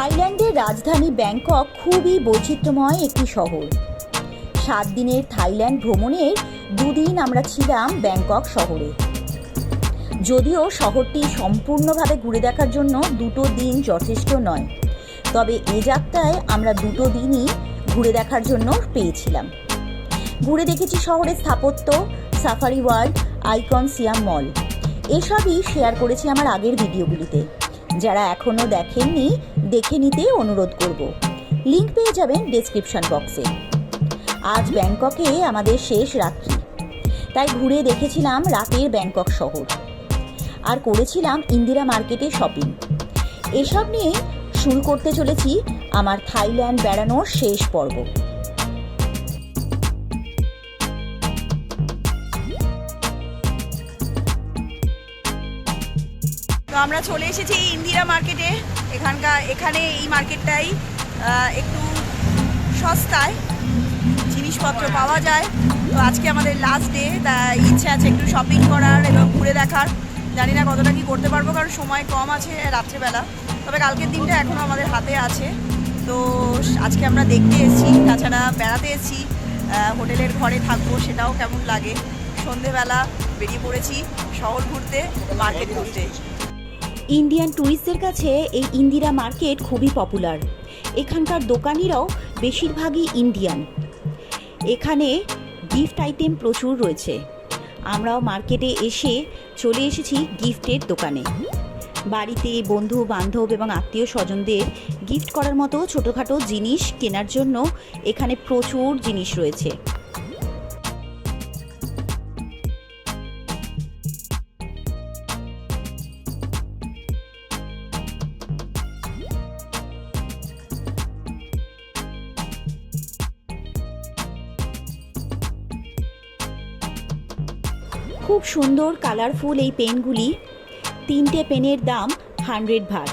থাইল্যান্ডের রাজধানী ব্যাংকক খুবই বৈচিত্র্যময় একটি শহর। সাত দিনের থাইল্যান্ড ভ্রমণের দুদিন আমরা ছিলাম ব্যাংকক শহরে। যদিও শহরটি সম্পূর্ণভাবে ঘুরে দেখার জন্য দুটো দিন যথেষ্ট নয়, তবে এ যাত্রায় আমরা দুটো দিনই ঘুরে দেখার জন্য পেয়েছিলাম। ঘুরে দেখেছি শহরের স্থাপত্য, Safari World, Icon Siam mall. এসবই শেয়ার করেছি আমার আগের ভিডিওগুলিতে। যারা এখনও দেখেননি, দেখে নিতে অনুরোধ করব। লিংক পেয়ে যাবেন ডেসক্রিপশন বক্সে আজ ব্যাংককে আমাদের শেষ রাত্রি। তাই ঘুরে দেখেছিলাম রাতের ব্যাংকক শহর। আর করেছিলাম ইন্দিরা মার্কেটে শপিং এসব নিয়ে শুরু করতে চলেছি আমার থাইল্যান্ড বেড়ানোর শেষ পর্ব। তো আমরা চলে এসেছি ইন্দিরা মার্কেটে। এখানকার, এখানে এই মার্কেটটাই একটু সস্তায় জিনিসপত্র পাওয়া যায়। তো আজকে আমাদের লাস্ট ডে তা ইচ্ছে আছে একটু শপিং করার এবং ঘুরে দেখার। জানি না কতটা কি করতে পারব, কারণ সময় কম আছে রাত্রেবেলা। তবে কালকের দিনটা এখনও আমাদের হাতে আছে। তো আজকে আমরা দেখতে এসেছি, তাছাড়া বেড়াতে এসেছি। হোটেলের ঘরে থাকব, সেটাও কেমন লাগে। সন্ধেবেলা বেরিয়ে পড়েছি শহর ঘুরতে, মার্কেট ঘুরতে। ইন্ডিয়ান ট্যুরিস্টদের কাছে এই ইন্দিরা মার্কেট খুবই পপুলার। এখানকার দোকানিরাও বেশিরভাগই ইন্ডিয়ান। এখানে গিফট আইটেম প্রচুর রয়েছে। আমরাও মার্কেটে এসে চলে এসেছি গিফটের দোকানে। বাড়িতে বন্ধু, বান্ধব এবং আত্মীয় স্বজনদের গিফট করার মতো ছোটোখাটো জিনিস কেনার জন্য এখানে প্রচুর জিনিস রয়েছে। খুব সুন্দর কালারফুল এই পেনগুলি। তিনটে পেনের দাম হান্ড্রেড ভাট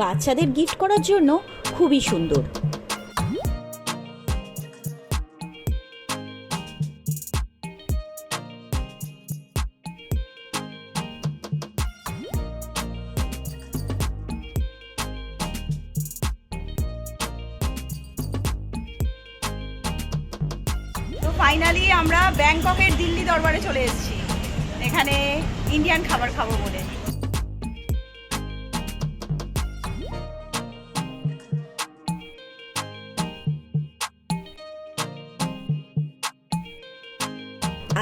বাচ্চাদের গিফট করার জন্য খুবই সুন্দর। ফাইনালি আমরা ব্যাংককের দিল্লি দরবারে চলে এসেছি। এখানে ইন্ডিয়ান খাবার খাব বলে।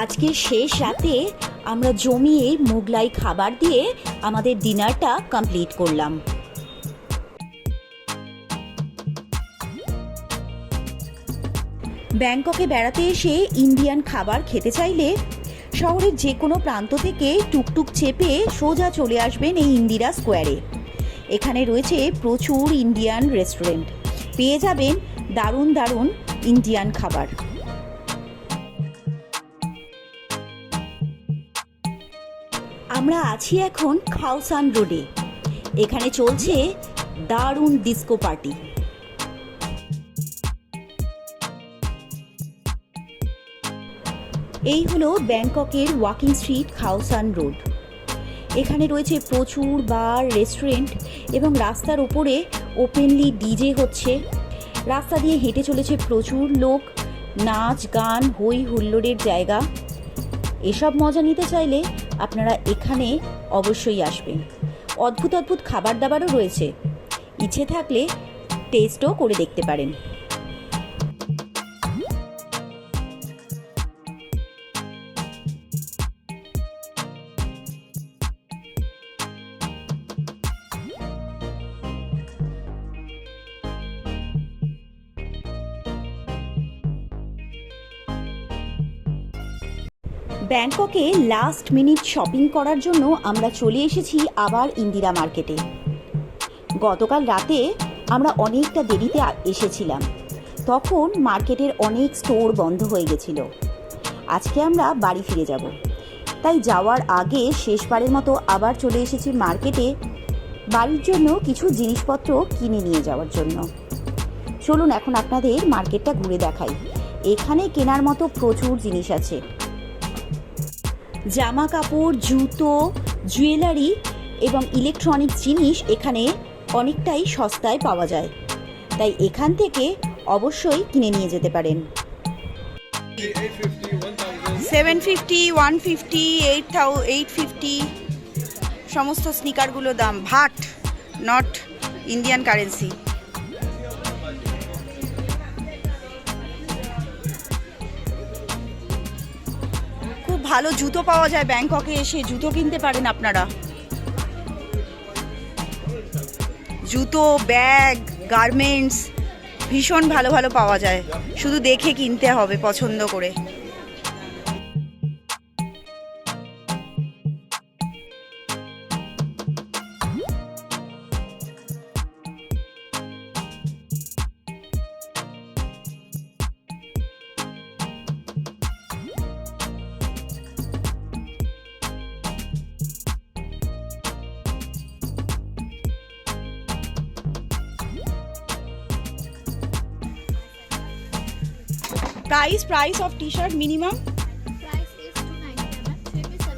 আজকে শেষ রাতে আমরা জমিয়ে মোগলাই খাবার দিয়ে আমাদের ডিনারটা কমপ্লিট করলাম। ব্যাংককে বেড়াতে এসে ইন্ডিয়ান খাবার খেতে চাইলে শহরের যে কোনো প্রান্ত থেকে টুকটুক চেপে সোজা চলে আসবেন এই ইন্দিরা স্কোয়ারে। এখানে রয়েছে প্রচুর ইন্ডিয়ান রেস্টুরেন্ট। পেয়ে যাবেন দারুণ দারুণ ইন্ডিয়ান খাবার। আমরা আছি এখন খাওসান রোডে। এখানে চলছে দারুণ ডিস্কো পার্টি। এই হলো ব্যাংককের ওয়াকিং স্ট্রিট খাওসান রোড। এখানে রয়েছে প্রচুর বার, রেস্টুরেন্ট এবং রাস্তার উপরে ওপেনলি ডিজে হচ্ছে। রাস্তা দিয়ে হেঁটে চলেছে প্রচুর লোক, নাচ, গান, হই হুল্লোড়ের জায়গা। এসব মজা নিতে চাইলে আপনারা এখানে অবশ্যই আসবেন। অদ্ভুত অদ্ভুত খাবার দাবারও রয়েছে। ইচ্ছে থাকলে টেস্টও করে দেখতে পারেন। ব্যাংককে লাস্ট মিনিট শপিং করার জন্য আমরা চলে এসেছি আবার ইন্দিরা মার্কেটে। গতকাল রাতে আমরা অনেকটা দেরিতে এসেছিলাম। তখন মার্কেটের অনেক স্টোর বন্ধ হয়ে গেছিল। আজকে আমরা বাড়ি ফিরে যাব। তাই যাওয়ার আগে শেষবারের মতো আবার চলে এসেছি মার্কেটে বাড়ির জন্য কিছু জিনিসপত্র কিনে নিয়ে যাওয়ার জন্য। চলুন এখন আপনাদের মার্কেটটা ঘুরে দেখাই। এখানে কেনার মতো প্রচুর জিনিস আছে। জামা কাপড় জুতো, জুয়েলারি এবং ইলেকট্রনিক জিনিস এখানে অনেকটাই সস্তায় পাওয়া যায়। তাই এখান থেকে অবশ্যই কিনে নিয়ে যেতে পারেন। Seven fifty one fifty eight thou eight fifty সমস্ত স্নিকারগুলো দাম। ভাট নট ইন্ডিয়ান কারেন্সি ভালো জুতো পাওয়া যায় ব্যাংককে এসে, জুতো কিনতে পারেন আপনারা। জুতো, ব্যাগ, গার্মেন্টস, ভীষণ ভালো ভালো পাওয়া যায়। শুধু দেখে কিনতে হবে, পছন্দ করে। Price price of T shirt minimum Price is 290 ma'am. 37.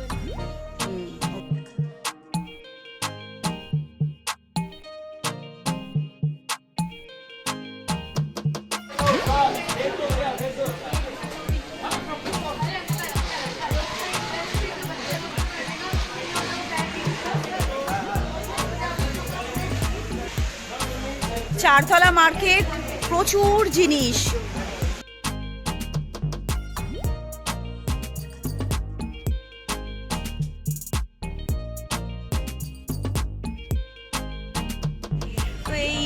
চারতলা মার্কেট প্রচুর জিনিস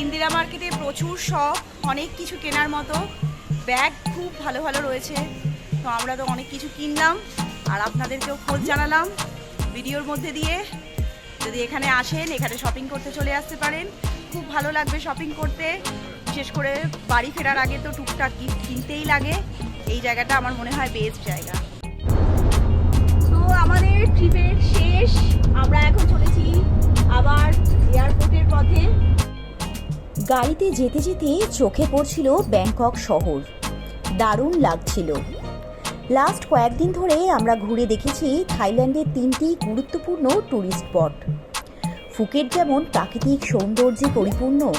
ইন্দিরা মার্কেটে প্রচুর শপ অনেক কিছু কেনার মতো। ব্যাগ খুব ভালো ভালো রয়েছে। তো আমরা তো অনেক কিছু কিনলাম, আর আপনাদেরকেও খোঁজ জানালাম ভিডিওর মধ্যে দিয়ে। যদি এখানে আসেন, এখানে শপিং করতে চলে আসতে পারেন। খুব ভালো লাগবে শপিং করতে। বিশেষ করে বাড়ি ফেরার আগে তো টুকটাক গিফট কিনতেই লাগে। এই জায়গাটা আমার মনে হয় বেস্ট জায়গা। তো আমাদের ট্রিপের শেষ। আমরা এখন চলেছি আবার এয়ারপোর্টের পথে। গাড়িতে যেতে যেতে চোখে পড়ছিল ব্যাংকক শহর। দারুণ লাগছিল। লাস্ট কয়েকদিন ধরে আমরা ঘুরে দেখেছি থাইল্যান্ডের তিনটি গুরুত্বপূর্ণ ট্যুরিস্ট স্পট ফুকেট যেমন প্রাকৃতিক সৌন্দর্যে পরিপূর্ণ,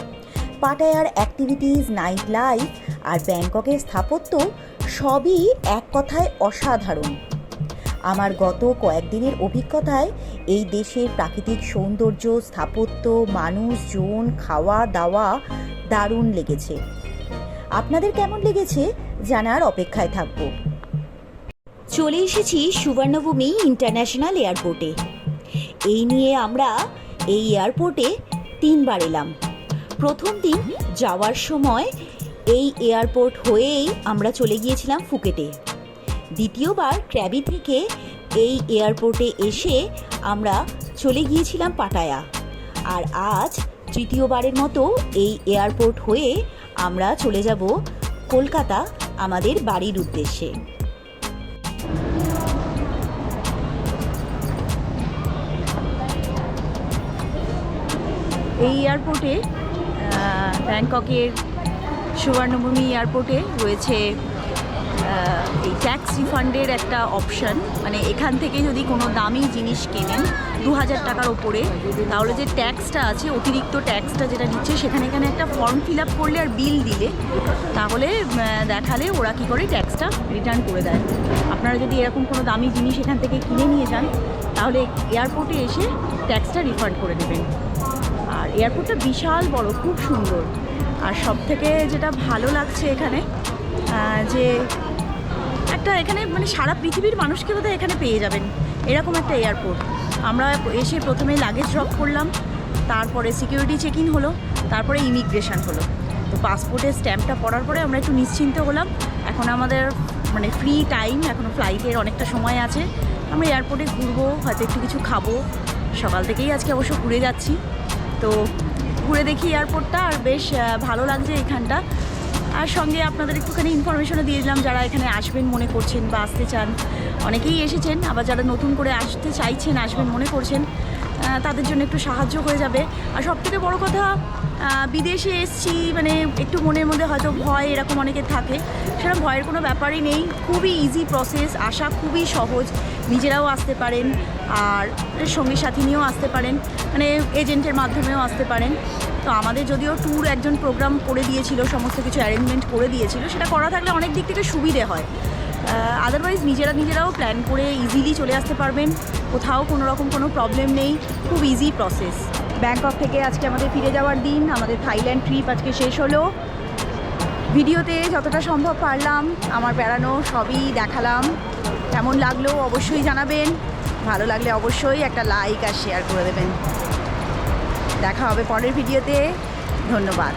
পাটায়ার অ্যাক্টিভিটিস নাইট লাইফ আর ব্যাংককের স্থাপত্য সবই এক কথায় অসাধারণ। আমার গত কয়েকদিনের অভিজ্ঞতায় এই দেশের প্রাকৃতিক সৌন্দর্য, স্থাপত্য মানুষজন খাওয়া, দাওয়া দারুণ লেগেছে। আপনাদের কেমন লেগেছে জানার অপেক্ষায় থাকব। চলে এসেছি সুবর্ণভূমি ইন্টারন্যাশনাল এয়ারপোর্টে। এই নিয়ে আমরা এই এয়ারপোর্টে তিনবার এলাম। প্রথম দিন যাওয়ার সময় এই এয়ারপোর্ট হয়েই আমরা চলে গিয়েছিলাম ফুকেটে। দ্বিতীয়বার ক্র্যাবি থেকে এই এয়ারপোর্টে এসে আমরা চলে গিয়েছিলাম পাটায়া। আর আজ তৃতীয়বারের মতো এই এয়ারপোর্ট হয়ে আমরা চলে যাব কলকাতা, আমাদের বাড়ির উদ্দেশ্যে। এই এয়ারপোর্টে ব্যাংককের সুবর্ণভূমি এয়ারপোর্টে রয়েছে এই ট্যাক্স রিফান্ডের একটা অপশন মানে এখান থেকে যদি কোনো দামি জিনিস কেনেন দু হাজার টাকার ওপরে, তাহলে যে ট্যাক্সটা আছে, অতিরিক্ত ট্যাক্সটা যেটা নিচ্ছে, সেখানে এখানে একটা ফর্ম ফিল আপ করলে আর বিল দিলে, তাহলে দেখালে ওরা কী করে ট্যাক্সটা রিটার্ন করে দেয়। আপনারা যদি এরকম কোনো দামি জিনিস এখান থেকে কিনে নিয়ে যান, তাহলে এয়ারপোর্টে এসে ট্যাক্সটা রিফান্ড করে দেবেন। আর এয়ারপোর্টটা বিশাল বড়, খুব সুন্দর। আর সব থেকে যেটা ভালো লাগছে এখানে যে একটা এখানে মানে সারা পৃথিবীর মানুষকে বোধহয় এখানে পেয়ে যাবেন। এরকম একটা এয়ারপোর্ট আমরা এসে প্রথমে লাগেজ ড্রপ করলাম, তারপরে সিকিউরিটি চেক ইন হলো, তারপরে ইমিগ্রেশন হলো। তো পাসপোর্টের স্ট্যাম্পটা পড়ার পরে আমরা একটু নিশ্চিন্ত হলাম। এখন আমাদের মানে ফ্রি টাইম এখনও ফ্লাইটের অনেকটা সময় আছে। আমরা এয়ারপোর্টে ঘুরবো, হয়তো একটু কিছু খাব। সকাল থেকেই আজকে অবশ্য ঘুরে যাচ্ছি। তো ঘুরে দেখি এয়ারপোর্টটা আর বেশ ভালো লাগছে এখানটা। আর সঙ্গে আপনাদের একটুখানি ইনফরমেশনও দিয়ে দিলাম যারা এখানে আসবেন, মনে করছেন বা আসতে চান। অনেকেই এসেছেন, আবার যারা নতুন করে আসতে চাইছেন, আসবেন, মনে করছেন তাদের জন্য একটু সাহায্য হয়ে যাবে। আর সব থেকে বড়ো কথা বিদেশে এসছি মানে একটু মনের মধ্যে হয়তো ভয় এরকম অনেকে থাকে। সেরকম ভয়ের কোনো ব্যাপারই নেই। খুবই ইজি প্রসেস আসা খুবই সহজ। নিজেরাও আসতে পারেন, আর সঙ্গী সাথী নিয়েও আসতে পারেন মানে এজেন্টের মাধ্যমেও আসতে পারেন। তো আমাদের যদিও ট্যুর একজন প্রোগ্রাম করে দিয়েছিল, সমস্ত কিছু অ্যারেঞ্জমেন্ট করে দিয়েছিল, সেটা করা থাকলে অনেক দিক থেকে সুবিধে হয়। আদারওয়াইজ নিজেরা নিজেরাও প্ল্যান করে ইজিলি চলে আসতে পারবেন। কোথাও কোনো রকম কোনো প্রবলেম নেই। খুব ইজি প্রসেস ব্যাংকক থেকে আজকে আমাদের ফিরে যাওয়ার দিন, আমাদের থাইল্যান্ড ট্রিপ আজকে শেষ হলো। ভিডিওতে যতটা সম্ভব পারলাম, আমার বেড়ানো সবই দেখালাম। কেমন লাগল অবশ্যই জানাবেন। ভালো লাগলে অবশ্যই একটা লাইক আর শেয়ার করে দেবেন। দেখা হবে পরের ভিডিওতে ধন্যবাদ।